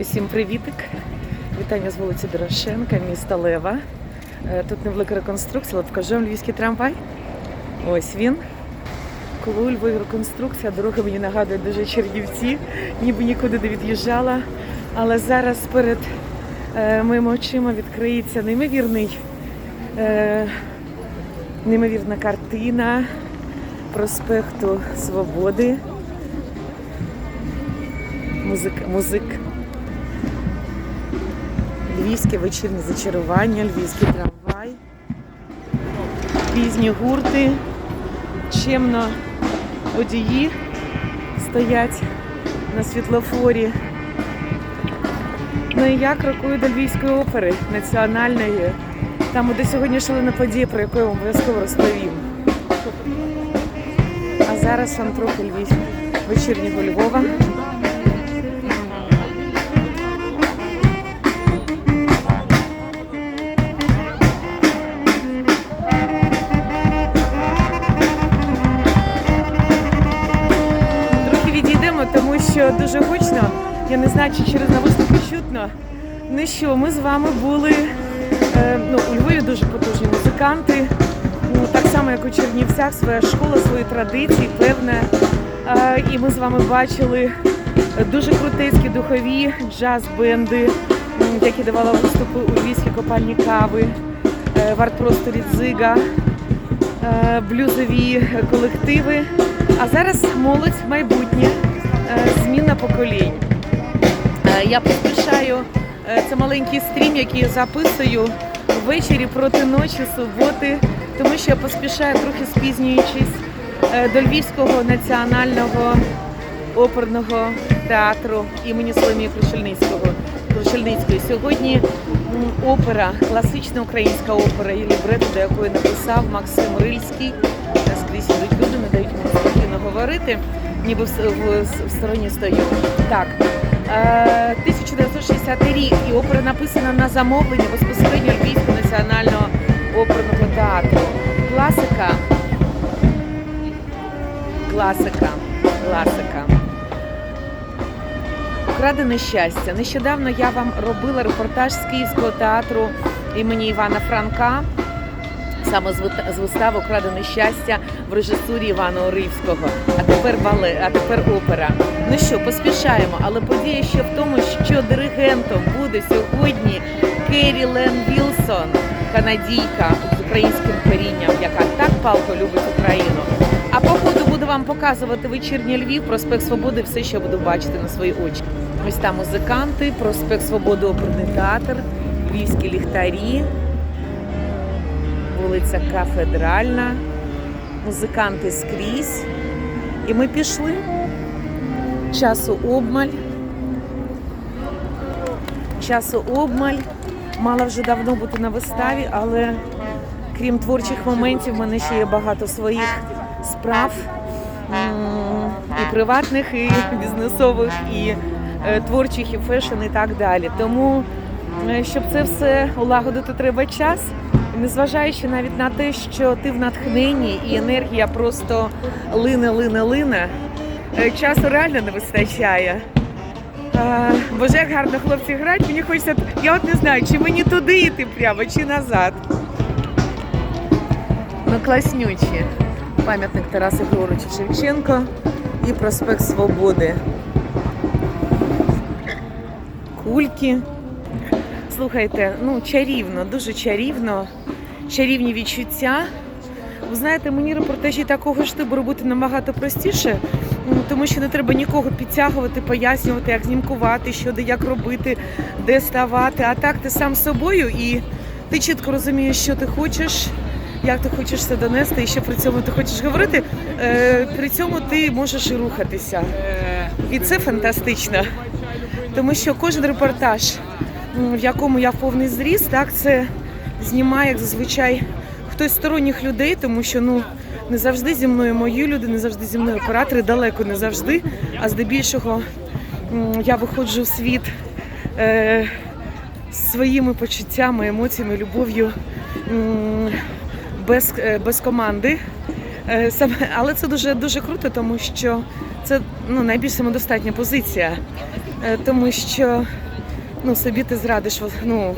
Усім привітик! Вітання з вулиці Дорошенка, міста Лева. Е, Тут невелика реконструкція, але покажу вам львівський трамвай. Ось він. Коли у Львові реконструкція, дорога мені нагадує дуже Чернівці, ніби нікуди не від'їжджала. Але зараз перед е, моїми очима відкриється неймовірний, е, неймовірна картина проспекту Свободи. Музик, музик. Львівське вечірнє зачарування, львівський трамвай, різні гурти, чемно водії стоять на світлофорі. Ну і я крокую до Львівської опери національної, там буде сьогодні шалена подія, про яку я вам обов'язково розповім. А зараз вам трохи Львів вечірнього Львова. Що дуже гучно. Я не знаю, чи через навушники чутно. Ну що, ми з вами були е, ну, у Львові дуже потужні музиканти. Ну, так само, як у Чернівцях, своя школа, свої традиції, певне. Е, і ми з вами бачили дуже крутецькі духові джаз-бенди, які давали виступи у Львівській копальні кави, е, в арт-просторі Дзига, е, блюзові колективи. А зараз молодь майбутнє, зміна поколінь. Е, Я поспішаю, е, це маленький стрім, який я записую ввечері проти ночі, суботи, тому що я поспішаю трохи спізнюючись е, до Львівського національного оперного театру імені Соломії Крушельницького. Крушельницької. Сьогодні опера, класична українська опера, і лібрету, до якої написав Максим Рильський. Е, Скрізь ідуть люди, не дають мені спокійно говорити, ніби в, в, в стороні стою. Так. Е, 1960 рік і опера написана на замовлення безпосередньо Львівського національного оперного театру. Класика. Класика. Класика. Украдене щастя. Нещодавно я вам робила репортаж з Київського театру імені Івана Франка. Саме з вистави Украдене щастя в режисурі Івана Оривського. А тепер бале, а тепер опера. Ну що, поспішаємо, але подія ще в тому, що диригентом буде сьогодні Керрі Лен Вілсон, канадійка з українським корінням, яка так палко любить Україну. А по ходу буду вам показувати вечірній Львів, проспект Свободи, все, що буду бачити на свої очі. Ось там музиканти, проспект Свободи, оперний театр, львівські ліхтарі, вулиця Кафедральна, музиканти скрізь. І ми пішли. Часу обмаль. Часу обмаль. Мала вже давно бути на виставі, але крім творчих моментів, в мене ще є багато своїх справ і приватних, і бізнесових, і е, творчих, і фешн, і так далі. Тому, е, щоб це все улагодити, треба час. Незважаючи навіть на те, що ти в натхненні і енергія просто лине, лине, лине, е, часу реально не вистачає. Боже, як гарно хлопці грають, мені хочеться. Я от не знаю, чи мені туди йти прямо, чи назад. Ну, класнючі. Пам'ятник Тараса Григоровича Шевченко і проспект Свободи. Кульки. Слухайте, ну чарівно, дуже чарівно, чарівні відчуття. Ви знаєте, мені репортажі такого ж типу робити набагато простіше, тому що не треба нікого підтягувати, пояснювати, як знімкувати, що де як робити, де ставати. А так ти сам собою і ти чітко розумієш, що ти хочеш, як ти хочеш це донести, і що при цьому ти хочеш говорити. Е, при цьому ти можеш і рухатися. І це фантастично. Тому що кожен репортаж, в якому я повний зріст, так це знімає як зазвичай хтось сторонніх людей, тому що ну не завжди зі мною мої люди, не завжди зі мною оператори, далеко не завжди. А здебільшого я виходжу в світ е, своїми почуттями, емоціями, любов'ю м, без, е, без команди. Е, але це дуже дуже круто, тому що це ну, найбільш самодостатня позиція. Е, Тому що ну, собі ти зрадиш ну,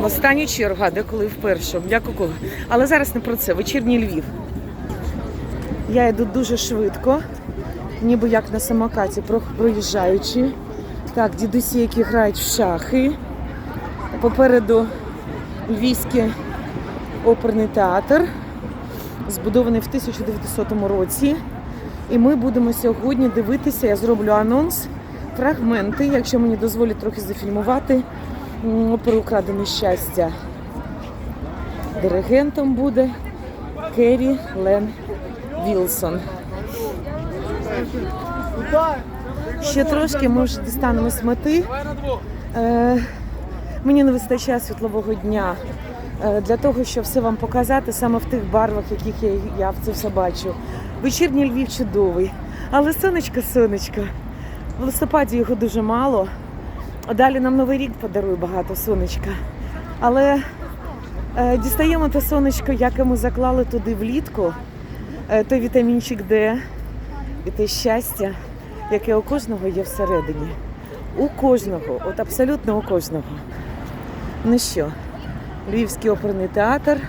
в останню чергу, а деколи в першу, у кого. Але зараз не про це. Вечірній Львів. Я йду дуже швидко, ніби як на самокаті, проїжджаючи. Так, дідусі, які грають в шахи. Попереду Львівський оперний театр, збудований в 1900 році. І ми будемо сьогодні дивитися, я зроблю анонс, фрагменти, якщо мені дозволять трохи зафільмувати. м, Опери «Украдене щастя. Диригентом буде Керрі Лен Вілсон. Ще трошки ми вже дістанемось мети. Мені не вистачає світлового дня е, для того, щоб все вам показати саме в тих барвах, яких я, я в це все бачу. Вечірній Львів чудовий, але сонечко, сонечко. В листопаді його дуже мало. Далі нам Новий рік подарує багато сонечка. Але е, дістаємо те сонечко, яке ми заклали туди влітку, е, той вітамінчик Д і те щастя, яке у кожного є всередині. У кожного, от абсолютно у кожного. Ну що, Львівський оперний театр.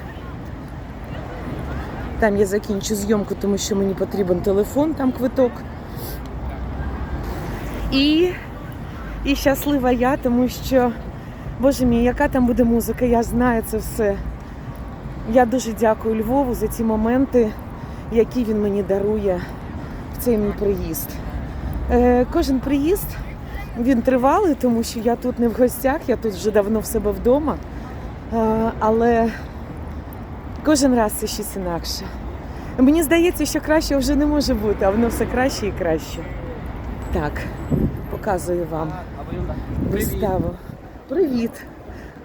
Там я закінчу зйомку, тому що мені потрібен телефон, там квиток. І, і щаслива я, тому що, боже мій, яка там буде музика, я знаю це все. Я дуже дякую Львову за ці моменти, які він мені дарує в цей мій приїзд. Е, кожен приїзд він тривалий, тому що я тут не в гостях, я тут вже давно в себе вдома. Е, але кожен раз це щось інакше. Мені здається, що краще вже не може бути, а воно все краще і краще. Так, показую вам виставу. Привіт!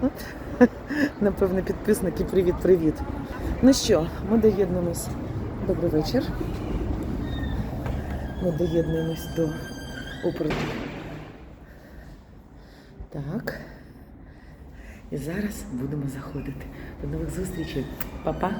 От, напевно, підписники, привіт-привіт. Ну що, ми доєднуємось. Добрий вечір. Ми доєднуємось до опери. Так. І зараз будемо заходити. До нових зустрічей. Па-па.